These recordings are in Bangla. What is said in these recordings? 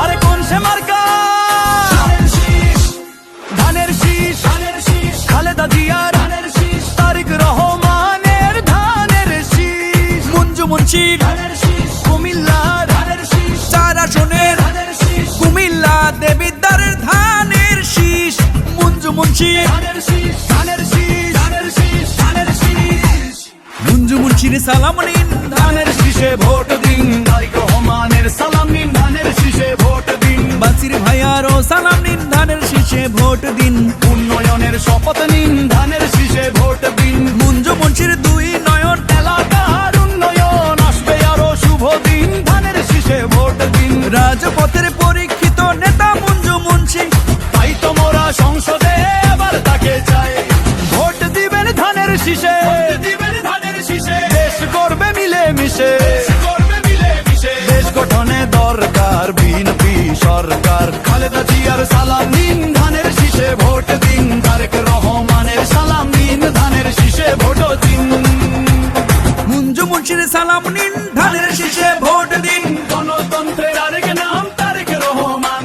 আরে কোন সে মার্কা ধানের শীষ খালেদা জিয়ার তারিক রহমানের ধানের শীষ মঞ্জু মুন্সির কুমিল্লার চারা সোনের কুমিল্লা দেবিদ্বারের ধানের শীষ মঞ্জু মুন্সির ধানের শীষ মুন্সির সালাম নিন ধানের শীষে ভোট দিন তারিক রহমানের সালাম নিন শপথ নিন ধানের শীষে ভোট দিন। মঞ্জু মুন্সির দুই নয়ন এলাকার উন্নয়ন আসবে আরও শুভ দিন। ধানের শীষে ভোট দিন। রাজপথের পরীক্ষিত নেতা মঞ্জু মুন্সি তাই তো মোরা সংসদে এবার তাকে চাই। ভোট দিবেন ধানের শীষে। দিবেন ধানের শীষে। দেশ করবে মিলে মিশে করবে মিলে মিশে দেশ গঠনে দরকার বিএনপি সরকার। খালেদা জিয়ার সালাম নিন শীষে ভোট দিন তারেক রহমানের সালাম নিন ধানের শীষে ভোট দিন। মুঞ্জু মুন্সির সালাম নিন ধানের শীষে ভোট দিন। গণতন্ত্রের আরেক নাম তারেক রহমান।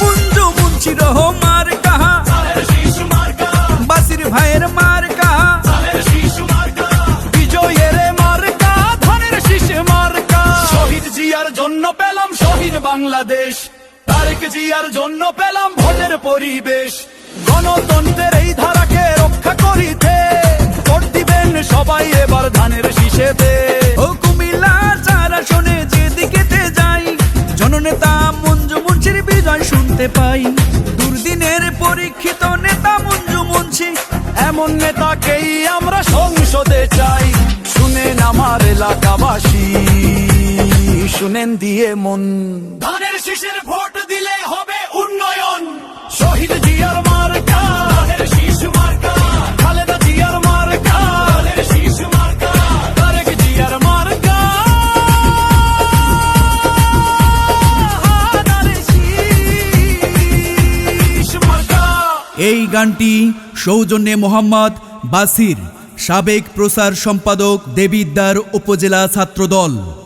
মুঞ্জু মুন্সির মার কাহা? বাসির ভাইয়ের মার বাংলাদেশ। তারেক জিয়ার জন্য পেলাম ভোটের পরিবেশ। গণতন্ত্রের এই ধারাকে রক্ষা করিতে ভোট দিবেন সবাই এবার ধানের শীষেতে। ও কুমিল্লা চার আসনে যেদিকেতে যাই, জননেতা মঞ্জু মুন্সির বিজয় শুনতে পাই। দুর্দিনের পরীক্ষিত নেতা মঞ্জু মুন্সি, এমন নেতাকেই আমরা সংসদে চাই। শুনেন আমার এলাকাবাসী। শুনেন দিয়ে মন। ধানের শীষের ভোট দিলে হবে উন্নয়ন। শহীদ জিয়ার মার্কা ধানের শীষ মার্কা। খালেদা জিয়ার মার্কা ধানের শীষ মার্কা। তারেক জিয়ার মার্কা। ধানের শীষ মার্কা। এই গানটি সৌজন্যে মোহাম্মদ বাসির সাবেক প্রচার সম্পাদক দেবিদ্বার উপজেলা ছাত্রদল।